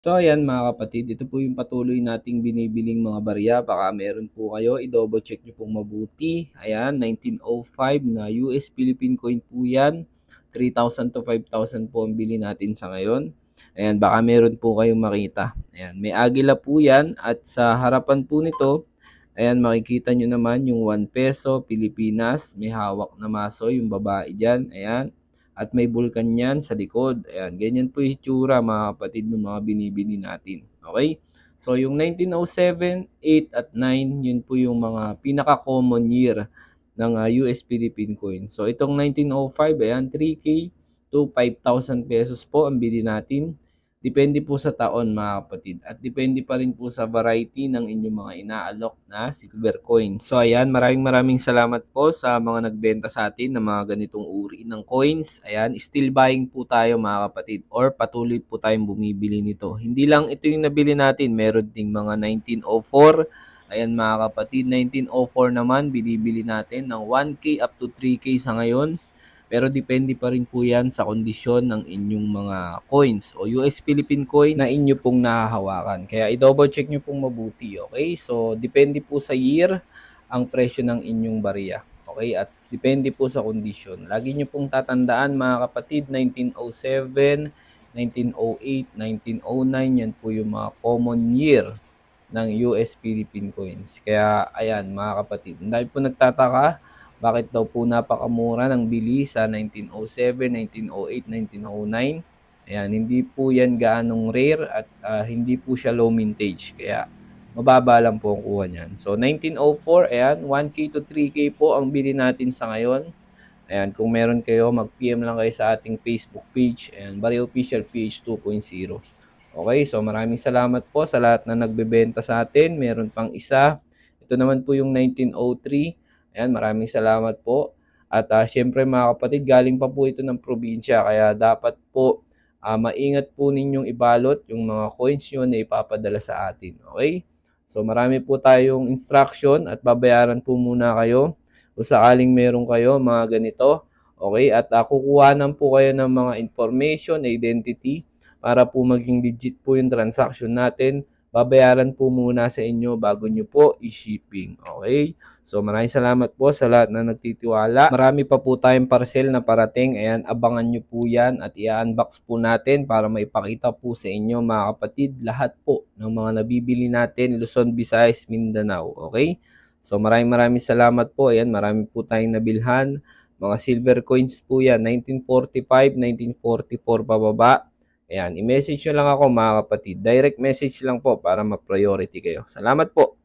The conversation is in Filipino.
So ayan mga kapatid, ito po yung patuloy nating binibiling mga barya. Baka meron po kayo, i-double check nyo pong mabuti. Ayan, 1905 na US Philippine coin po yan. 3,000 to 5,000 po ang bili natin sa ngayon. Ayan, baka meron po kayong makita. Ayan, may agila po yan at sa harapan po nito, ayan makikita nyo naman yung 1 peso Pilipinas. May hawak na maso yung babae dyan. Ayan, at may bulkan yan sa likod. Ayan, ganyan po yung itsura mga kapatid ng mga binibili natin. Okay? So yung 1907, 8 at 9, yun po yung mga pinaka-common year ng uh, US Philippine coin. So itong 1905, ayan, 3K to 5,000 pesos po ang bili natin. Depende po sa taon mga kapatid. At depende pa rin po sa variety ng inyong mga inaalok na silver coins. So ayan, maraming maraming salamat po sa mga nagbenta sa atin ng mga ganitong uri ng coins. Ayan, still buying po tayo mga kapatid or patuloy po tayong bumibili nito. Hindi lang ito yung nabili natin, meron ding mga 1904. Ayan mga kapatid, 1904 naman, binibili natin ng 1K up to 3K sa ngayon. Pero depende pa rin po yan sa kondisyon ng inyong mga coins o US Philippine coins na inyo pong nahahawakan. Kaya i-double check nyo pong mabuti, okay? So, depende po sa year ang presyo ng inyong barya. Okay? At depende po sa kondisyon. Lagi nyo pong tatandaan mga kapatid, 1907, 1908, 1909, yan po yung mga common year ng US Philippine coins. Kaya, ayan mga kapatid, dahil po nagtataka, bakit daw po napakamura ng bili sa 1907, 1908, 1909? Ayan, hindi po yan gaanong rare at uh, hindi po siya low mintage. Kaya mababa lang po ang kuha niyan. So 1904, ayan, 1K to 3K po ang bili natin sa ngayon. Ayan, kung meron kayo, mag-PM lang kayo sa ating Facebook page. Ayan, Bari Official PH 2.0. Okay, so maraming salamat po sa lahat na nagbebenta sa atin. Meron pang isa. Ito naman po yung 1903. Ayan, maraming salamat po. At uh, syempre mga kapatid, galing pa po ito ng probinsya. Kaya dapat po uh, maingat po ninyong ibalot yung mga coins nyo na ipapadala sa atin. Okay? So marami po tayong instruction at babayaran po muna kayo kung sakaling meron kayo mga ganito. Okay? At uh, kukuhanan po kayo ng mga information, identity para po maging legit po yung transaction natin babayaran po muna sa inyo bago nyo po i-shipping. Okay? So maraming salamat po sa lahat na nagtitiwala. Marami pa po tayong parcel na parating. Ayan, abangan nyo po yan at i-unbox po natin para maipakita po sa inyo mga kapatid lahat po ng mga nabibili natin Luzon, Visayas, Mindanao. Okay? So maraming maraming salamat po. Ayan, marami po tayong nabilhan. Mga silver coins po yan. 1945, 1944 pababa. Ayan, i-message nyo lang ako mga kapatid. Direct message lang po para ma-priority kayo. Salamat po.